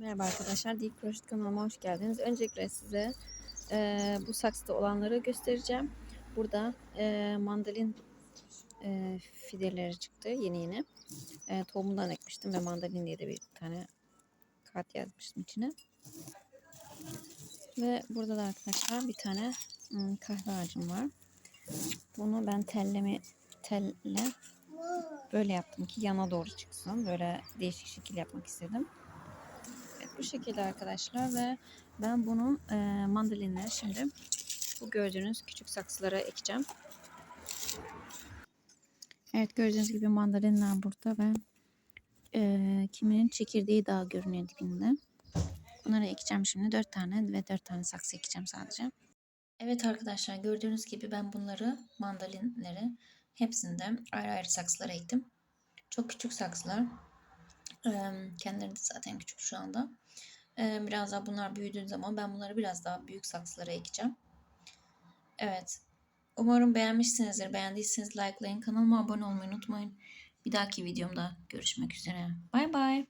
Merhaba arkadaşlar, Deep Crochet kanalıma hoş geldiniz. Öncelikle size e, bu saksıda olanları göstereceğim. Burada e, mandalin e, fideleri çıktı yeni yeni. E, tohumundan ekmiştim ve mandalin diye de bir tane kart yazmıştım içine. Ve burada da arkadaşlar bir tane hmm, kahve ağacım var. Bunu ben tellemi telle böyle yaptım ki yana doğru çıksın. Böyle değişik şekil yapmak istedim. Bu şekilde arkadaşlar ve ben bunu e, mandalinleri şimdi bu gördüğünüz küçük saksılara ekeceğim. Evet gördüğünüz gibi mandalinler burada ve e, kiminin çekirdeği daha görünüyor dibinde. Bunları ekeceğim şimdi. 4 tane ve 4 tane saksı ekeceğim sadece. Evet arkadaşlar gördüğünüz gibi ben bunları mandalinleri hepsinde ayrı ayrı saksılara ektim. Çok küçük saksılar. Kendileri de zaten küçük şu anda. Biraz daha bunlar büyüdüğü zaman ben bunları biraz daha büyük saksılara ekeceğim. Evet. Umarım beğenmişsinizdir. Beğendiyseniz likelayın. Kanalıma abone olmayı unutmayın. Bir dahaki videomda görüşmek üzere. Bay bay.